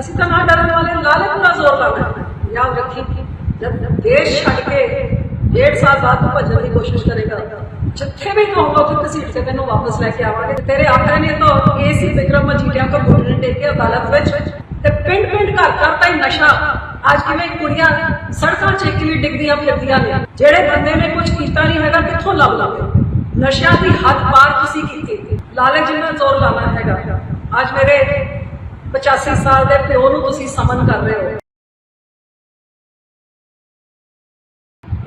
ਅਸੀਂ ਤਾਂ ਨਾ ਡਰਨ ਵਾਲੇ ਲਾਲੇ ਪੂਰਾ ਜ਼ੋਰ ਲਾਣਾ ਹੈ। ਯਾਦ ਰੱਖੀ ਜਦ ਦੇਸ਼ ਛੱਡ ਕੇ ਡੇਢ ਸਾਲ ਬਾਅਦ ਤੂੰ ਭੱਜਣ ਦੀ ਕੋਸ਼ਿਸ਼ ਕਰੇਗਾ, ਜਿੱਥੇ ਵੀ ਕਹੂੰਗਾ ਉੱਥੇ ਘਸੀਟ ਕੇ ਤੈਨੂੰ ਵਾਪਸ ਲੈ ਕੇ ਆਵਾਂਗੇ। ਤੇ ਤੇਰੇ ਆਖਰ ਨੇ ਤਾਂ ਏਸੀ ਵਿਕਰਮ ਮਜੀਠੀਆ ਤੋਂ ਘੁੱਟਣੇ ਟੇਕ ਕੇ ਅਦਾਲਤ ਵਿੱਚ। ਤੇ ਪਿੰਡ ਪਿੰਡ ਘਰ ਘਰ ਤਾਈ ਨਸ਼ਾ। ਅੱਜ ਕਿਵੇਂ ਕੁੜੀਆਂ ਸੜਕਾਂ 'ਚ ਕਿਵੇਂ ਡਿੱਗਦੀਆਂ ਫਿਰਦੀਆਂ ਨੇ। ਜਿਹੜੇ ਬੰਦੇ ਨੇ ਕੁਝ ਕੀਤਾ ਨਹੀਂ ਹੈਗਾ, ਕਿੱਥੋਂ ਲੱਭ ਲਾਵੇ ਨਸ਼ਿਆਂ ਦੀ ਹੱਦ ਪਾਰ ਤੁਸੀਂ ਕੀਤੀ। ਲਾਲੇ ਜਿੰਨਾ ਜ਼ੋਰ ਲਾਣਾ ਹੈਗਾ। ਅੱਜ ਮੇਰੇ 85 ਸਾਲ ਦੇ ਪਿਓ ਨੂੰ ਤੁਸੀਂ ਸਮਨ ਕਰ ਰਹੇ ਹੋ।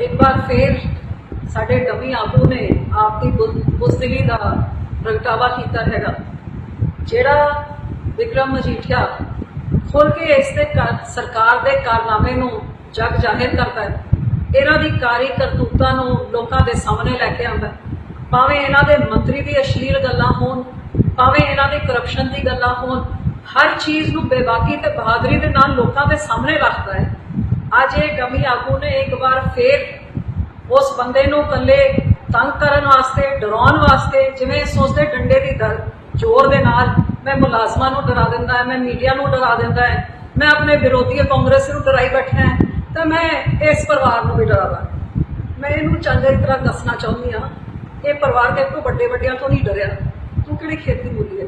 ਇੱਕ ਵਾਰ ਫੇਰ ਸਾਡੇ ਡਮੀ ਆਗੂ ਨੇ ਆਪ ਦੀ ਬੁਜ਼- ਬੁਜ਼ਦਿਲੀ ਦਾ ਪ੍ਰਗਟਾਵਾ ਕੀਤਾ ਹੈਗਾ। ਜਿਹੜਾ ਵਿਕਰਮ ਮਜੀਠੀਆ ਖੁੱਲ ਕੇ ਇਸ ਦੇ ਸਰਕਾਰ ਦੇ ਕਾਰਨਾਮੇ ਨੂੰ ਜਗ ਜ਼ਾਹਿਰ ਕਰਦਾ ਹੈ, ਇਹਨਾਂ ਦੀ ਕਾਰੀ ਕਰਤੂਤਾਂ ਨੂੰ ਲੋਕਾਂ ਦੇ ਸਾਹਮਣੇ ਲੈ ਕੇ ਆਉਂਦਾ ਭਾਵੇਂ ਇਹਨਾਂ ਦੇ ਮੰਤਰੀ ਦੀ ਅਸ਼ਲੀਲ ਗੱਲਾਂ ਹੋਣ, ਭਾਵੇਂ ਇਹਨਾਂ ਦੀ ਕਰਪਸ਼ਨ ਦੀ ਗੱਲਾਂ ਹੋਣ ਹਰ ਚੀਜ਼ ਨੂੰ ਬੇਬਾਕੀ ਤੇ ਬਹਾਦਰੀ ਦੇ ਨਾਲ ਲੋਕਾਂ ਦੇ ਸਾਹਮਣੇ ਰੱਖਦਾ ਹੈ। ਅੱਜ ਇਹ ਗਮੀ ਆਗੂ ਨੇ ਇੱਕ ਵਾਰ ਫੇਰ ਉਸ ਬੰਦੇ ਨੂੰ ਇਕੱਲੇ ਤੰਗ ਕਰਨ ਵਾਸਤੇ, ਡਰਾਉਣ ਵਾਸਤੇ, ਜਿਵੇਂ ਸੋਚਦੇ ਡੰਡੇ ਦੀ ਦਰ, ਜ਼ੋਰ ਦੇ ਨਾਲ ਮੈਂ ਮੁਲਾਜ਼ਮਾਂ ਨੂੰ ਡਰਾ ਦਿੰਦਾ ਮੈਂ ਮੀਡੀਆ ਨੂੰ ਡਰਾ ਦਿੰਦਾ ਹੈ, ਮੈਂ ਆਪਣੇ ਵਿਰੋਧੀ ਕਾਂਗਰਸ ਨੂੰ ਡਰਾਈ ਬੈਠਾ ਹੈ, ਤਾਂ ਮੈਂ ਇਸ ਪਰਿਵਾਰ ਨੂੰ ਵੀ ਡਰਾਦਾ ਮੈਂ ਇਹਨੂੰ ਚੰਗੀ ਤਰ੍ਹਾਂ ਦੱਸਣਾ ਚਾਹੁੰਦੀ ਹਾਂ, ਇਹ ਪਰਿਵਾਰ ਦੇ ਤੋਂ ਵੱਡੇ ਵੱਡਿਆਂ ਤੋਂ ਨਹੀਂ ਡਰਿਆ। ਤੂੰ ਕਿਹੜੀ ਖੇਤੀ ਬੋਲੀ ਹੈ?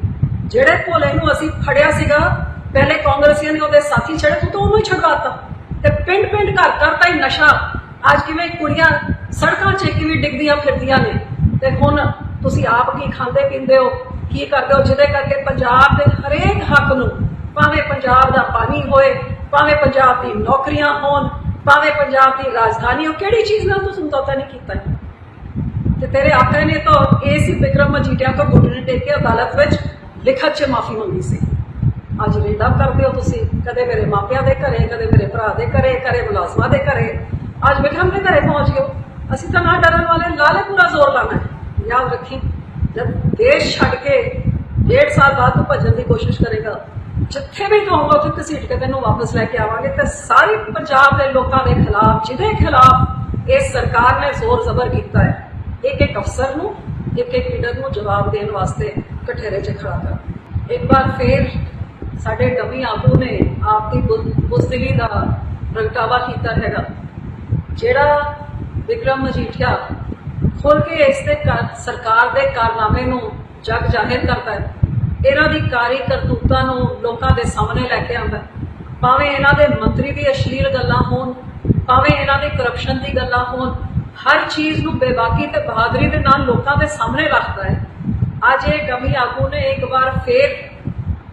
ਜਿਹੜੇ ਭੋਲੇ ਨੂੰ ਅਸੀਂ ਫੜਿਆ ਸੀਗਾ, ਪਹਿਲੇ ਕਾਂਗਰਸੀਆਂ ਨੇ ਉਹਦੇ ਸਾਥੀ ਛੜੇ ਤੂੰ ਤਾਂ ਉਹਨੂੰ ਹੀ ਛਡਵਾਤਾ ਤੇ ਪਿੰਡ ਪਿੰਡ ਘਰ ਘਰ ਤਾਈ ਨਸ਼ਾ, ਅੱਜ ਕਿਵੇਂ ਕੁੜੀਆਂ ਸੜਕਾਂ 'ਚ ਕਿਵੇਂ ਡਿੱਗਦੀਆਂ ਫਿਰਦੀਆਂ ਨੇ। ਤੇ ਹੁਣ ਤੁਸੀਂ ਆਪ ਕੀ ਖਾਂਦੇ ਪੀਂਦੇ ਹੋ, ਕੀ ਕਰਦੇ ਹੋ? ਜਿਹਦੇ ਕਰਕੇ ਪੰਜਾਬ ਦੇ ਹਰੇਕ ਹੱਕ ਨੂੰ, ਭਾਵੇਂ ਪੰਜਾਬ ਦਾ ਪਾਣੀ ਹੋਏ, ਭਾਵੇਂ ਪੰਜਾਬ ਦੀ ਨੌਕਰੀਆਂ ਹੋਣ, ਭਾਵੇਂ ਪੰਜਾਬ ਦੀ ਰਾਜਧਾਨੀ ਹੋ ਕਿਹੜੀ ਚੀਜ਼ ਨਾਲ ਤੁਸੀਂ ਸਮਝੌਤਾ ਨਹੀਂ ਕੀਤਾ? ਤੇ ਤੇਰੇ ਆਖਰੇ ਨੇ ਤਾਂ ਏਸੀ ਵਿਕਰਮ ਮਜੀਠੀਆ ਤੋਂ ਘੁੱਟਣੇ ਟੇਕ ਕੇ ਅਦਾਲਤ ਵਿੱਚ ਲਿਖਤ 'ਚ ਮਾਫੀ ਮੰਗੀ ਸੀ। ਅੱਜ ਰੇਡਾ ਕਰਦੇ ਹੋ ਤੁਸੀਂ, ਕਦੇ ਮੇਰੇ ਮਾਪਿਆਂ ਦੇ ਘਰੇ, ਕਦੇ ਮੇਰੇ ਭਰਾ ਦੇ ਘਰੇ ਕਦੇ ਮੁਲਾਜ਼ਮਾਂ ਦੇ ਘਰੇ। ਅੱਜ ਵਿਕਰਮ ਦੇ ਘਰੇ ਪਹੁੰਚ ਗਏ ਅਸੀਂ ਤਾਂ ਨਾ ਡਰਨ ਵਾਲੇ, ਲਾਲੇ ਪੂਰਾ ਜ਼ੋਰ ਲਾਣਾ ਹੈ। ਯਾਦ ਰੱਖੀ, ਜਦ ਦੇਸ਼ ਛੱਡ ਕੇ ਡੇਢ ਸਾਲ ਬਾਅਦ ਤੂੰ ਭੱਜਣ ਦੀ ਕੋਸ਼ਿਸ਼ ਕਰੇਗਾ, ਜਿੱਥੇ ਵੀ ਕਹੂੰਗਾ ਉੱਥੇ ਘਸੀਟ ਕੇ ਤੈਨੂੰ ਵਾਪਸ ਲੈ ਕੇ ਆਵਾਂਗੇ। ਤੇ ਸਾਰੇ ਪੰਜਾਬ ਦੇ ਲੋਕਾਂ ਦੇ ਖਿਲਾਫ, ਜਿਹਦੇ ਖਿਲਾਫ ਇਸ ਸਰਕਾਰ ਨੇ ਜ਼ੋਰ ਜ਼ਬਰ ਕੀਤਾ ਹੈ ਇੱਕ ਇੱਕ ਅਫਸਰ ਨੂੰ ਇੱਕ ਇੱਕ ਲੀਡਰ ਨੂੰ ਜਵਾਬ ਦੇਣ ਵਾਸਤੇ ਕਠੇਰੇ 'ਚ ਖੜਾ ਇੱਕ ਵਾਰ ਫੇਰ ਸਾਡੇ ਡਮੀ ਆਗੂ ਨੇ ਆਪ ਦੀ ਬੁਜ਼- ਬੁਜ਼ਦਿਲੀ ਦਾ ਪ੍ਰਗਟਾਵਾ ਕੀਤਾ ਹੈਗਾ। ਜਿਹੜਾ ਵਿਕਰਮ ਮਜੀਠੀਆ ਖੁੱਲ ਕੇ ਇਸ ਦੇ ਸਰਕਾਰ ਦੇ ਕਾਰਨਾਮੇ ਨੂੰ ਜਗ ਜ਼ਾਹਿਰ ਕਰਦਾ ਹੈ, ਇਹਨਾਂ ਦੀ ਕਾਰੀ ਕਰਤੂਤਾਂ ਨੂੰ ਲੋਕਾਂ ਦੇ ਸਾਹਮਣੇ ਲੈ ਕੇ ਆਉਂਦਾ ਭਾਵੇਂ ਇਹਨਾਂ ਦੇ ਮੰਤਰੀ ਦੀ ਅਸ਼ਲੀਲ ਗੱਲਾਂ ਹੋਣ, ਭਾਵੇਂ ਇਹਨਾਂ ਦੇ ਕਰਪਸ਼ਨ ਦੀ ਗੱਲਾਂ ਹੋਣ, ਹਰ ਚੀਜ਼ ਨੂੰ ਬੇਬਾਕੀ ਤੇ ਬਹਾਦਰੀ ਦੇ ਨਾਲ ਲੋਕਾਂ ਦੇ ਸਾਹਮਣੇ ਰੱਖਦਾ ਹੈ। ਅੱਜ ਇਹ ਗਮੀ ਆਗੂ ਨੇ ਇੱਕ ਵਾਰ ਫੇਰ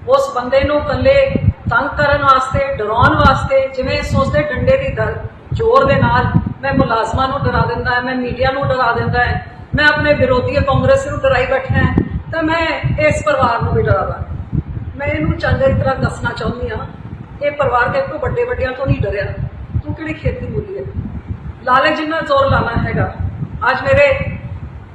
ਉਸ ਬੰਦੇ ਨੂੰ ਇਕੱਲੇ ਤੰਗ ਕਰਨ ਵਾਸਤੇ, ਡਰਾਉਣ ਵਾਸਤੇ, ਜਿਵੇਂ ਸੋਚਦੇ ਡੰਡੇ ਦੀ ਦਰ, ਜ਼ੋਰ ਦੇ ਨਾਲ ਮੈਂ ਮੁਲਾਜ਼ਮਾਂ ਨੂੰ ਡਰਾ ਦਿੰਦਾ ਹੈ, ਮੈਂ ਮੀਡੀਆ ਨੂੰ ਡਰਾ ਦਿੰਦਾ ਹੈ, ਮੈਂ ਆਪਣੇ ਵਿਰੋਧੀ ਕਾਂਗਰਸ ਨੂੰ ਡਰਾਈ ਬੈਠਾ ਹੈ, ਤਾਂ ਮੈਂ ਇਸ ਪਰਿਵਾਰ ਨੂੰ ਵੀ ਡਰਾਦਾ ਮੈਂ ਇਹਨੂੰ ਚੰਗੀ ਤਰ੍ਹਾਂ ਦੱਸਣਾ ਚਾਹੁੰਦੀ ਹਾਂ, ਇਹ ਪਰਿਵਾਰ ਦੇ ਤੋਂ ਵੱਡੇ ਵੱਡਿਆਂ ਤੋਂ ਨਹੀਂ ਡਰਿਆ। ਤੂੰ ਕਿਹੜੀ ਖੇਤੀ ਬੋਲੀ ਹੈ? ਲਾਲੇ ਜਿੰਨਾ ਜ਼ੋਰ ਲਾਣਾ ਹੈਗਾ। ਅੱਜ ਮੇਰੇ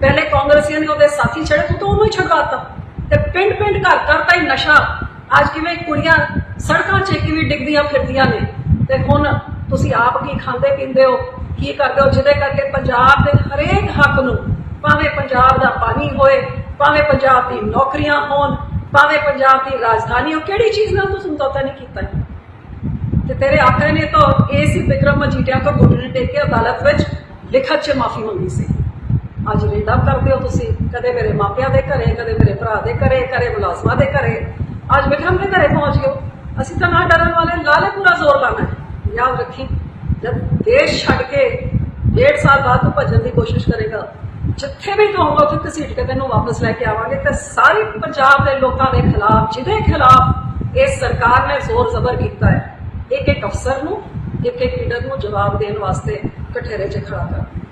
ਪਹਿਲੇ ਕਾਂਗਰਸੀਆਂ ਨੇ ਉਹਦੇ ਸਾਥੀ ਛੜੇ ਤੂੰ ਤਾਂ ਉਹਨੂੰ ਹੀ ਛਡਵਾਤਾ। ਤੇ ਪਿੰਡ ਪਿੰਡ ਘਰ ਘਰ ਤਾਈ ਨਸ਼ਾ। ਅੱਜ ਕਿਵੇਂ ਕੁੜੀਆਂ ਸੜਕਾਂ 'ਚ ਕਿਵੇਂ ਡਿੱਗਦੀਆਂ ਫਿਰਦੀਆਂ ਨੇ? ਤੇ ਹੁਣ ਤੁਸੀਂ ਆਪ ਕੀ ਖਾਂਦੇ ਪੀਂਦੇ ਹੋ? ਕੀ ਕਰਦੇ ਹੋ? ਜਿਹਦੇ ਕਰਕੇ ਪੰਜਾਬ ਦੇ ਹਰੇਕ ਹੱਕ ਨੂੰ ਭਾਵੇਂ ਪੰਜਾਬ ਦਾ ਪਾਣੀ ਹੋਏ, ਭਾਵੇਂ ਪੰਜਾਬ ਦੀ ਨੌਕਰੀਆਂ ਹੋਣ, ਭਾਵੇਂ ਪੰਜਾਬ ਦੀ ਰਾਜਧਾਨੀ ਹੋ ਕਿਹੜੀ ਚੀਜ਼ ਨਾਲ ਤੂੰ ਸਮਝੌਤਾ ਨਹੀਂ ਕੀਤਾ? ਤੇ ਤੇਰੇ ਆਖਰ ਨੇ ਤਾਂ ਏਸੀ ਵਿਕਰਮ ਮਜੀਠੀਆ ਤੋਂ ਘੁੱਟਣੇ ਟੇਕ ਕੇ ਅਦਾਲਤ ਵਿੱਚ ਲਿਖਤ 'ਚ ਮਾਫੀ ਮੰਗੀ ਸੀ। ਅੱਜ ਰੇਡਾ ਕਰਦੇ ਹੋ ਤੁਸੀਂ। ਕਦੇ ਮੇਰੇ ਮਾਪਿਆਂ ਦੇ ਘਰੇ, ਕਦੇ ਮੇਰੇ ਭਰਾ ਦੇ ਘਰੇ ਕਦੇ ਮੁਲਾਜ਼ਮਾਂ ਦੇ ਘਰੇ। ਅੱਜ ਵਿਕਰਮ ਦੇ ਘਰੇ ਪਹੁੰਚ ਗਏ ਅਸੀਂ ਤਾਂ ਨਾ ਡਰਨ ਵਾਲੇ ਲਾਲੇ ਪੂਰਾ ਜ਼ੋਰ ਲਾਣਾ ਹੈ। ਯਾਦ ਰੱਖੀ, ਜਦ ਦੇਸ਼ ਛੱਡ ਕੇ ਡੇਢ ਸਾਲ ਬਾਅਦ ਤੂੰ ਭੱਜਣ ਦੀ ਕੋਸ਼ਿਸ਼ ਕਰੇਗਾ, ਜਿੱਥੇ ਵੀ ਤੂੰ ਹੋਗਾ ਉੱਥੇ ਘਸੀਟ ਕੇ ਤੈਨੂੰ ਵਾਪਸ ਲੈ ਕੇ ਆਵਾਂਗੇ ਤੇ ਸਾਰੇ ਪੰਜਾਬ ਦੇ ਲੋਕਾਂ ਦੇ ਖਿਲਾਫ, ਜਿਹਦੇ ਖਿਲਾਫ ਇਸ ਸਰਕਾਰ ਨੇ ਜ਼ੋਰ ਜ਼ਬਰ ਕੀਤਾ ਹੈ ਇੱਕ ਇੱਕ ਅਫਸਰ ਨੂੰ ਇੱਕ ਇੱਕ ਲੀਡਰ ਨੂੰ ਜਵਾਬ ਦੇਣ ਵਾਸਤੇ ਕਠੇਰੇ 'ਚ ਖੜਾ ਕਰ।